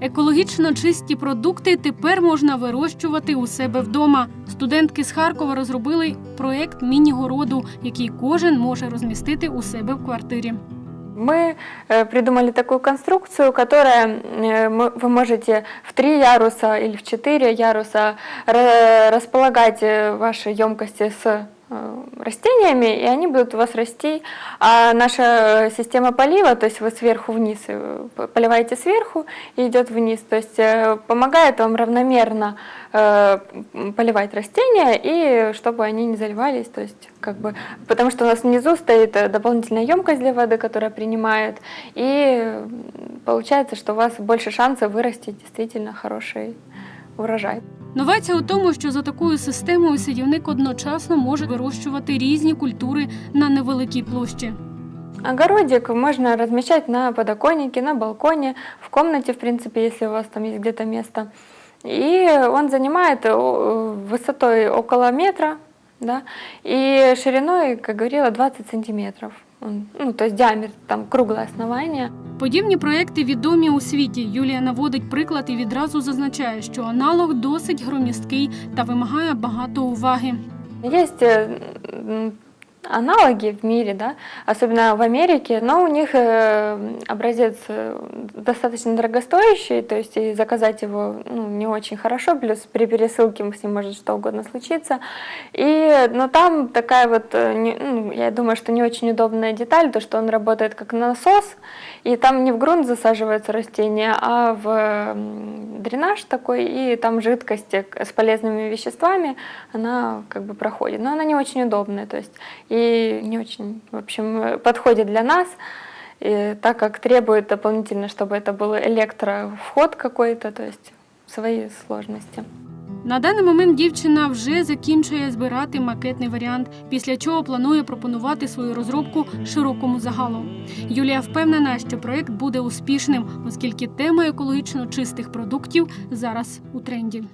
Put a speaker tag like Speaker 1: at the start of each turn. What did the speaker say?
Speaker 1: Екологічно чисті продукти тепер можна вирощувати у себе вдома. Студентки з Харкова розробили проект міні-городу, який кожен може розмістити у себе в квартирі.
Speaker 2: Мы э, придумали такую конструкцию, которая э, мы- вы можете в три яруса или в четыре яруса ра- располагать э, ваши емкости с э, Растениями, и они будут у вас расти. А наша система полива, то есть вы сверху вниз э, поливаете сверху и идет вниз, то есть э, помогает вам равномерно э, поливать растения и чтобы они не заливались, то есть как бы, потому что у нас внизу стоит дополнительная емкость для воды, которая принимает, и получается, что у вас больше шансов вырастить действительно хороший урожай.
Speaker 1: Новація у тому, що за такою системою садівник одночасно може вирощувати різні культури на невеликій площі.
Speaker 2: Огородик можно размещать на подоконнике, на балконе, в комнате, в принципе, если у вас там есть где-то место. И он занимает э, о- высотой около метра, да, и шириной, как говорила, 20 сантиметров. Он, ну, то есть диаметр, там круглое основание.
Speaker 1: Подібні проекти відомі у світі. Юлія наводить приклад і відразу зазначає, що аналог досить громісткий та вимагає багато уваги.
Speaker 2: Э, м, аналоги в мире, да, особенно в Америке, но у них э, образец э, достаточно дорогостоящий, то есть и заказать его ну, не очень хорошо, плюс при пересылке с ним может что угодно случиться. И, но там такая вот, э, не- ну, я думаю, что не очень удобная деталь, то, что он работает как насос, и там не в грунт засаживается растение, а в дренаж такой, и там жидкость с полезными веществами, она как бы проходит. Но она не очень удобная, то есть и не очень, в общем, э, подходит для нас, и так как требует дополнительно, чтобы это был электровход какой-то, то есть свои сложности.
Speaker 1: На даний момент дівчина вже закінчує збирати макетний варіант, після чого планує пропонувати свою розробку широкому загалу. Юлія впевнена, що проект буде успішним, оскільки тема екологічно чистих продуктів зараз у тренді.